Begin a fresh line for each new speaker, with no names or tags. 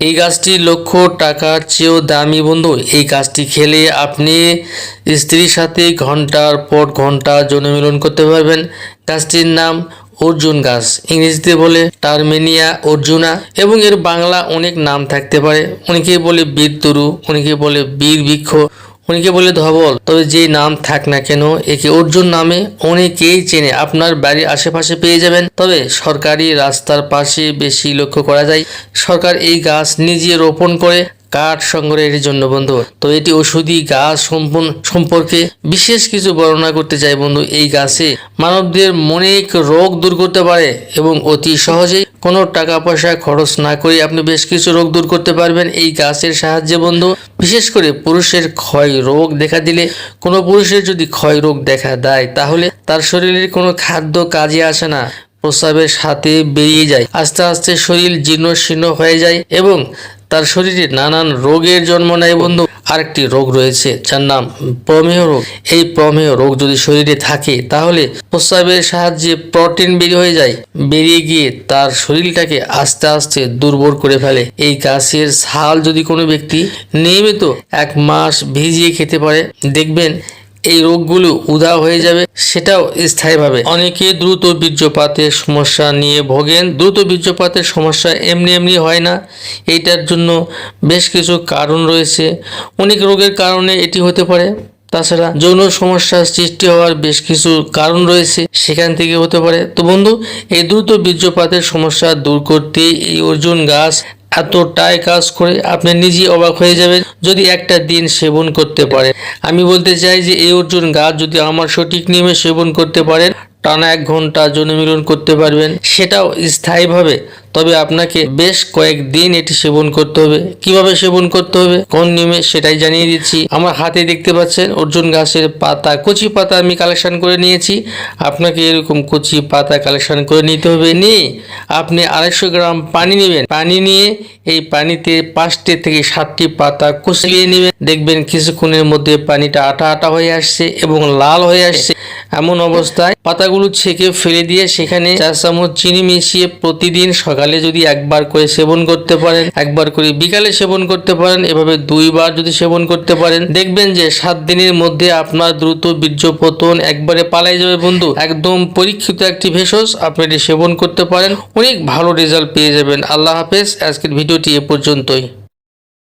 এই গাছটি লক্ষ টাকার চেয়েও দামি বন্ধু। এই গাছটি খেলে আপনি স্ত্রীর সাথে ঘণ্টার পর ঘণ্টা জনমিলন করতে পারবেন। গাছটির নাম অর্জুন গাছ। ইংরেজিতে বলে টার্মেনিয়া অর্জুনা এবং এর বাংলা অনেক নাম থাকতে পারে। অনেকে বলে বীর তরু অনেকে বলে বীর বৃক্ষ অনেকে বলে ধবল, তবে যে নাম থাক না কেন, একে অর্জুন নামে অনেকেই চেনে। আপনার বাড়ির আশেপাশে পেয়ে যাবেন। তবে সরকারি রাস্তার পাশে বেশি লক্ষ্য করা যায়। সরকার এই গাছ নিজে রোপণ করে কাঠ সংগ্রহের জন্য, বন্ধু। তো এটি ওষুধি গাছ সম্পর্কে বিশেষ কিছু বর্ণনা করতে চাই, বন্ধু। এই গাছে মানবদের অনেক রোগ দূর করতে পারে এবং অতি সহজেই কোনো টাকা পয়সা খরচ না করে আপনি বেশ কিছু রোগ দূর করতে পারবেন এই গাছের সাহায্যে, বন্ধু। বিশেষ করে পুরুষের ক্ষয় রোগ দেখা দিলে, কোনো পুরুষের যদি ক্ষয় রোগ দেখা দেয়, তাহলে তার শরীরের কোনো খাদ্য কাজে আসে না। প্রস্রাবের সাথে বেরিয়ে যায়। আস্তে আস্তে শরীর জীর্ণ শীর্ণ হয়ে যায় এবং তার শরীরে নানান রোগের জন্ম নেয় বন্ধু। আরেকটি রোগ রয়েছে, যার নাম প্রমেহ রোগ। এই প্রমেহ রোগ যদি শরীরে থাকে, তাহলে প্রস্রাবের সাহায্যে প্রোটিন বেরিয়ে হয়ে যায়। বেরিয়ে গিয়ে তার শরীরটাকে আস্তে আস্তে দুর্বল করে ফেলে। এই গাছের ছাল যদি কোনো ব্যক্তি নিয়মিত এক মাস ভিজিয়ে খেতে পারে, দেখবেন এই রোগগুলো উধাও হয়ে যাবে, সেটাও স্থায়ীভাবে। অনেকে দ্রুত বীর্যপাতের সমস্যা নিয়ে ভোগেন। দ্রুত বীর্যপাতের সমস্যা এমনি এমনি হয় না। এইটার জন্য বেশ কিছু কারণ রয়েছে। অনেক রোগের কারণে এটি হতে পারে। তাছাড়া যৌন সমস্যার সৃষ্টি হওয়ার বেশ কিছু কারণ রয়েছে, সেখান থেকে হতে পারে। তো বন্ধু, এই দ্রুত বীর্যপাতের সমস্যা দূর করতে এই অর্জুন গাছ এতটাই কাজ করে আপনি নিজেই অবাক হয়ে যাবেন যদি একটা দিন সেবন করতে পারেন। আমি বলতে চাই যে এই অর্জুন গাছ যদি আমার সঠিক নিয়মে সেবন করতে পারেন টানা এক ঘণ্টা জনমিলন করতে পারবেন, সেটাও স্থায়ীভাবে। তবে আপনাকে বেশ কয়েকদিন এটি সেবন করতে হবে। কীভাবে সেবন করতে হবে? কোন নিয়মে? সেটাই জানিয়ে দিচ্ছি। আমার হাতে দেখতে পাচ্ছেন অর্জুন গাছের পাতা। কচি পাতা আমি কালেকশন করে নিয়েছি। আপনাকে এরকম কচি পাতা কালেকশন করে নিতে হবে। নিয়ে আপনি আড়াইশো গ্রাম পানি নেবেন। পানি নিয়ে এই পানিতে পাঁচটি থেকে সাতটি পাতা কুচলিয়ে নেবেন। দেখবেন কিছুক্ষণের মধ্যে পানিটা আটা আটা হয়ে আসছে এবং লাল হয়ে আসছে। এমন অবস্থায় পাতাগুলো ছেঁকে ফেলে দিয়ে সেখানে চার চামচ চিনি মিশিয়ে প্রতিদিন সকালে যদি একবার করে সেবন করতে পারেন, একবার করে বিকালে সেবন করতে পারেন, এভাবে দুইবার যদি সেবন করতে পারেন, দেখবেন যে সাত দিনের মধ্যে আপনার দ্রুত বীর্য পতন একবারে পালাই যাবে বন্ধু। একদম পরীক্ষিত একটি ভেষজ, আপনি এটি সেবন করতে পারেন, অনেক ভালো রেজাল্ট পেয়ে যাবেন। আল্লাহ হাফেজ, আজকের ভিডিওটি এ পর্যন্তই।